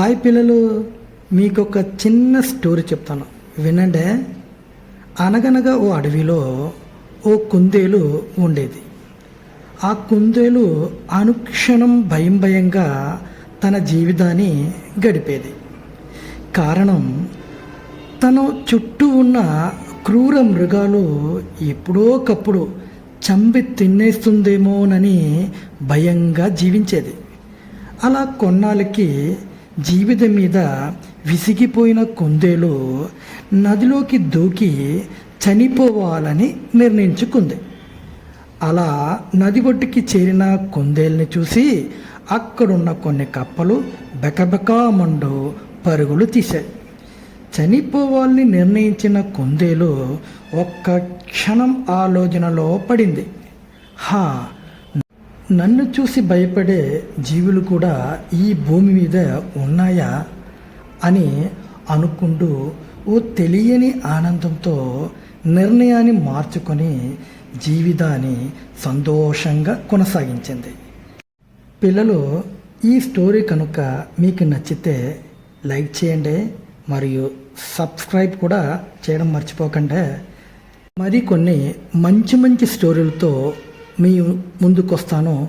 Hi పిల్లలు మీకు ఒక చిన్న స్టోరీ చెప్తాను. వినండి. అనగనగా ఓ అడవిలో ఓ కుందేలు ఉండేది. ఆ కుందేలు అనుక్షణం భయం భయంగా తన జీవితాన్ని గడిపేది. కారణం తన చుట్టూ ఉన్న క్రూర మృగాలు ఎప్పుడోకప్పుడు చంపి తినేస్తుందేమోనని భయంగా జీవించేది. అలా కొన్నాళ్ళకి జీవితం మీద విసిగిపోయిన కుందేలు నదిలోకి దూకి చనిపోవాలని నిర్ణయించుకుంది. అలా నది ఒడ్డుకి చేరిన కుందేల్ని చూసి అక్కడున్న కొన్ని కప్పలు బెకబెకామండు పరుగులు తీశాయి. చనిపోవాలని నిర్ణయించిన కుందేలు ఒక్క క్షణం ఆలోచనలో పడింది. హా నన్ను చూసి భయపడే జీవులు కూడా ఈ భూమి మీద ఉన్నాయా అని అనుకుంటూ ఓ తెలియని ఆనందంతో నిర్ణయాన్ని మార్చుకొని జీవితాన్ని సంతోషంగా కొనసాగించింది. పిల్లలు ఈ స్టోరీ కనుక మీకు నచ్చితే లైక్ చేయండి మరియు సబ్స్క్రైబ్ కూడా చేయడం మర్చిపోకండి. మరి కొన్ని మంచి మంచి స్టోరీలతో మీ ముందుకొస్తాను.